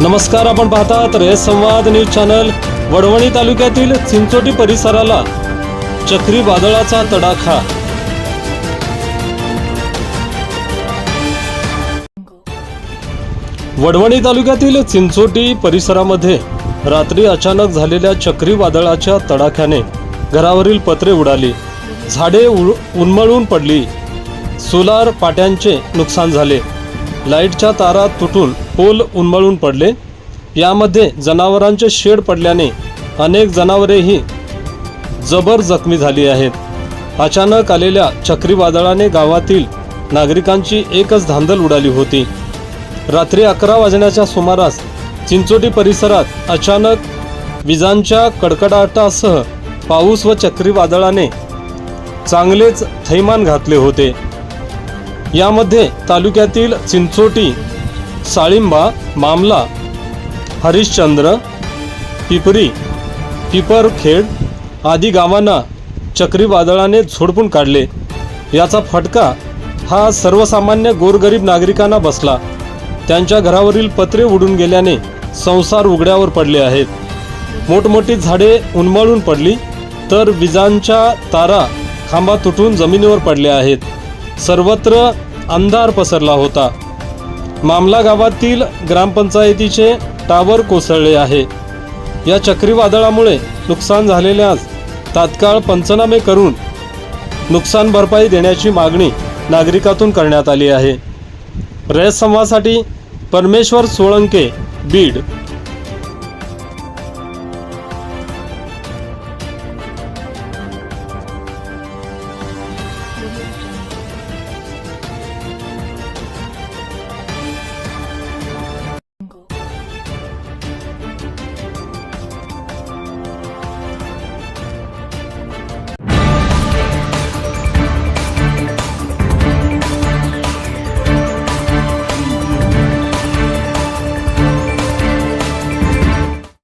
नमस्कार आपण पाहतात रेस संवाद न्यूज चॅनल. वडवणी तालुक्यातील चिंचोटी परिसराला चक्रीवादळाचा तडाखा. वडवणी तालुक्यातील चिंचोटी परिसरामध्ये रात्री अचानक झालेल्या चक्रीवादळाच्या तडाख्याने घरावरील पत्रे उडाली. झाडे उन्मळून पडली. सोलार पाट्यांचे नुकसान झाले. लाईटच्या तारा तुटून पोल उन्मळून पडले. यामध्ये जनावरांचे शेड पडल्याने अनेक जनावरेही जबर जखमी झाली आहेत. अचानक आलेल्या चक्रीवादळाने गावातील नागरिकांची एकच धांदल उडाली होती. रात्री अकरा वाजण्याच्या सुमारास चिंचोटी परिसरात अचानक विजांच्या कडकडाटासह पाऊस व चक्रीवादळाने चांगलेच थैमान घातले होते. यामध्ये तालुक्यातील चिंचोटी साळिंबा मामला हरिश्चंद्र पिपरी पिपरखेड आदी गावांना चक्रीवादळाने झोडपून काढले. याचा फटका हा सर्वसामान्य गोरगरीब नागरिकांना बसला. त्यांच्या घरावरील पत्रे उडून गेल्याने संसार उघड्यावर पडले आहेत. मोठमोठी झाडे उन्मळून पडली तर विजांच्या तारा खांबा तुटून जमिनीवर पडल्या आहेत. सर्वत्र अंधार पसरला होता. मामला गावातील ग्रामपंचायतीचे टावर कोसळले आहे. या चक्रीवादळामुळे नुकसान झालेल्यास तात्काळ पंचनामे करून नुकसान भरपाई देण्याची मागणी नागरिकातून करण्यात आली आहे. रयत संवादसाठी परमेश्वर सोळंके बीड.